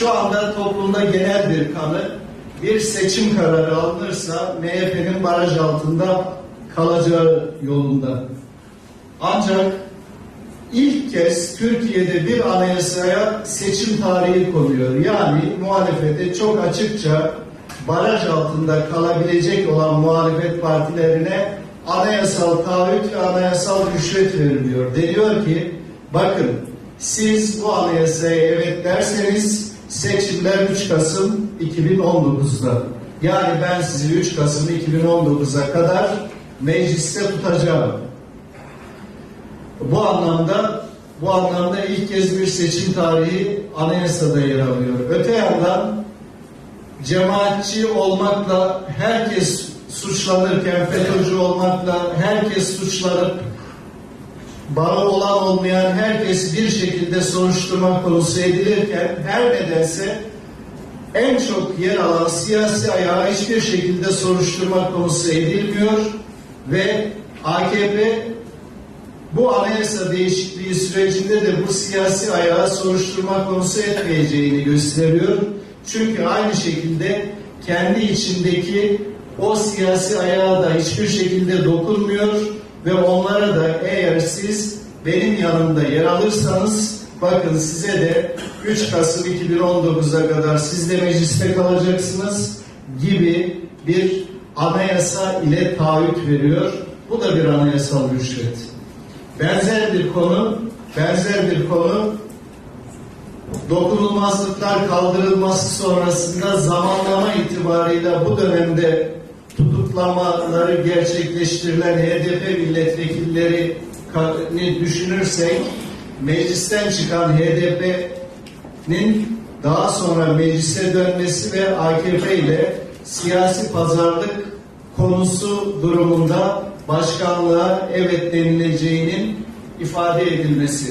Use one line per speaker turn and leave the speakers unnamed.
Şu anda toplumda genel bir kanı bir seçim kararı alınırsa MHP'nin baraj altında kalacağı yolunda. Ancak ilk kez Türkiye'de bir anayasaya seçim tarihi konuyor. Yani muhalefete çok açıkça baraj altında kalabilecek olan muhalefet partilerine anayasal taahhüt ve anayasal rüşvet veriliyor. Deniyor ki bakın siz bu anayasaya evet derseniz seçimler 3 Kasım 2019'da. Yani ben sizi 3 Kasım 2019'a kadar mecliste tutacağım. Bu anlamda bu anlamda ilk kez bir seçim tarihi anayasada yer alıyor. Öte yandan cemaatçi olmakla herkes suçlanırken FETÖ'cü olmakla herkes suçlanıp bağı olan olmayan herkes bir şekilde soruşturma konusu edilirken her nedense en çok yer alan siyasi ayağı hiçbir şekilde soruşturma konusu edilmiyor ve AKP bu anayasa değişikliği sürecinde de bu siyasi ayağı soruşturma konusu etmeyeceğini gösteriyor. Çünkü aynı şekilde kendi içindeki o siyasi ayağa da hiçbir şekilde dokunmuyor ve da eğer siz benim yanımda yer alırsanız bakın size de 3 Kasım 2019'a kadar siz de mecliste kalacaksınız gibi bir anayasa ile taahhüt veriyor. Bu da bir anayasal rüşvet. Benzer bir konu, benzer bir konu dokunulmazlıklar kaldırılması sonrasında zamanlama itibarıyla bu dönemde tutuklamaları gerçekleştirilen HDP milletvekilleri düşünürsek meclisten çıkan HDP'nin daha sonra meclise dönmesi ve AKP ile siyasi pazarlık konusu durumunda başkanlığa evet denileceğinin ifade edilmesi.